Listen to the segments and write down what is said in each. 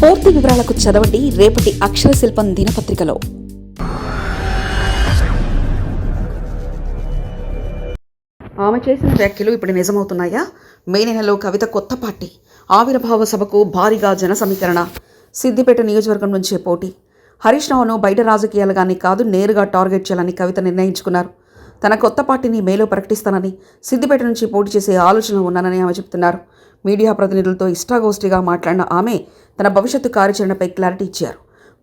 పూర్తి వివరాలకు చదవండి రేపటి అక్షర శిల్పం దినపత్రికలో. ఆమె చేసిన వ్యాఖ్యలు ఇప్పుడు నిజమవుతున్నాయా? మే నెలలో కవిత కొత్త పార్టీ ఆవిర్భావ సభకు భారీగా జన సమీకరణ సిద్దిపేట నియోజకవర్గం నుంచే పోటీ. హరీష్ రావును బయట రాజకీయాలుగానే కాదు నేరుగా టార్గెట్ చేయాలని కవిత నిర్ణయించుకున్నారు. తన కొత్త పార్టీని మేలో ప్రకటిస్తానని సిద్దిపేట నుంచి పోటీ చేసే ఆలోచన ఉన్నానని ఆమె చెబుతున్నారు మీడియా ప్రతినిధులతో ఇష్టాగోష్ఠిగా మాట్లాడిన ఆమె తన భవిష్యత్తు కార్యాచరణపై క్లారిటీ ఇచ్చారు.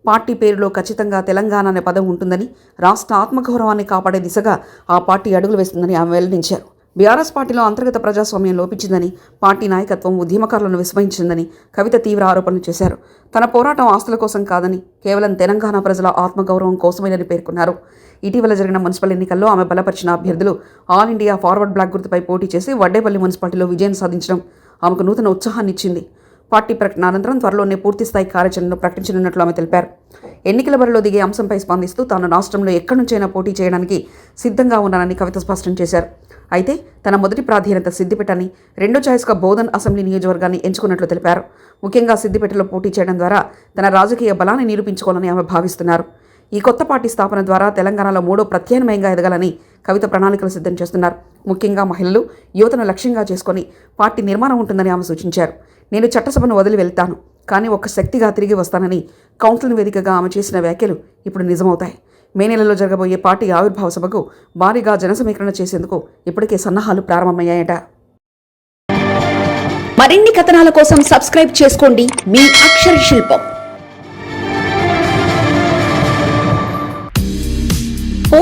పార్టీ పేరులో ఖచ్చితంగా తెలంగాణ అనే పదం ఉంటుందని రాష్ట్ర ఆత్మగౌరవాన్ని కాపాడే దిశగా ఆ పార్టీ అడుగులు వేస్తుందని ఆమె వెల్లడించారు. బీఆర్ఎస్ పార్టీలో అంతర్గత ప్రజాస్వామ్యం లోపించిందని పార్టీ నాయకత్వం ఉద్యమకారులను విస్మరించిందని కవిత తీవ్ర ఆరోపణలు చేశారు. తన పోరాటం ఆస్తుల కోసం కాదని కేవలం తెలంగాణ ప్రజల ఆత్మగౌరవం కోసమేనని పేర్కొన్నారు. ఇటీవల జరిగిన మున్సిపల్ ఎన్నికల్లో ఆమె బలపరిచిన అభ్యర్థులు ఆల్ ఇండియా ఫార్వర్డ్ బ్లాక్ గుర్తుపై పోటీ చేసి వడ్డేపల్లి మున్సిపాలిటీలో విజయం సాధించడం ఆమెకు నూతన ఉత్సాహాన్ని ఇచ్చింది. పార్టీ ప్రకటన అనంతరం త్వరలోనే పూర్తిస్థాయి కార్యాచరణను ప్రకటించనున్నట్లు ఆమె తెలిపారు. ఎన్నికల బరిలో దిగే అంశంపై స్పందిస్తూ తాను రాష్ట్రంలో ఎక్కడి నుంచైనా పోటీ చేయడానికి సిద్ధంగా ఉన్నానని కవిత స్పష్టం చేశారు. అయితే తన మొదటి ప్రాధాన్యత సిద్దిపేటని రెండో ఛాయిస్గా బోధన్ అసెంబ్లీ నియోజకవర్గాన్ని ఎంచుకున్నట్లు తెలిపారు. ముఖ్యంగా సిద్దిపేటలో పోటీ చేయడం ద్వారా తన రాజకీయ బలాన్ని నిరూపించుకోవాలని ఆమె భావిస్తున్నారు. ఈ కొత్త పార్టీ స్థాపన ద్వారా తెలంగాణలో మూడో ప్రత్యామ్నాయంగా ఎదగాలని కవిత ప్రణాళికలు సిద్ధం చేస్తున్నారు. ముఖ్యంగా మహిళలు యువతను లక్ష్యంగా చేసుకొని పార్టీ నిర్మాణం ఉంటుందని ఆమె సూచించారు. నేను చట్టసభను వదిలి వెళ్తాను కానీ ఒక శక్తిగా తిరిగి వస్తానని కౌన్సిల్ వేదికగా ఆమె చేసిన వ్యాఖ్యలు ఇప్పుడు నిజమవుతాయి. మే నెలలో జరగబోయే పార్టీ ఆవిర్భావ సభకు భారీగా జనసమీకరణ చేసేందుకు ఇప్పటికే సన్నాహాలు ప్రారంభమయ్యాయట. మరిన్ని కథనాల కోసం సబ్స్క్రైబ్ చేసుకోండి. మీ అక్షర శిల్పం.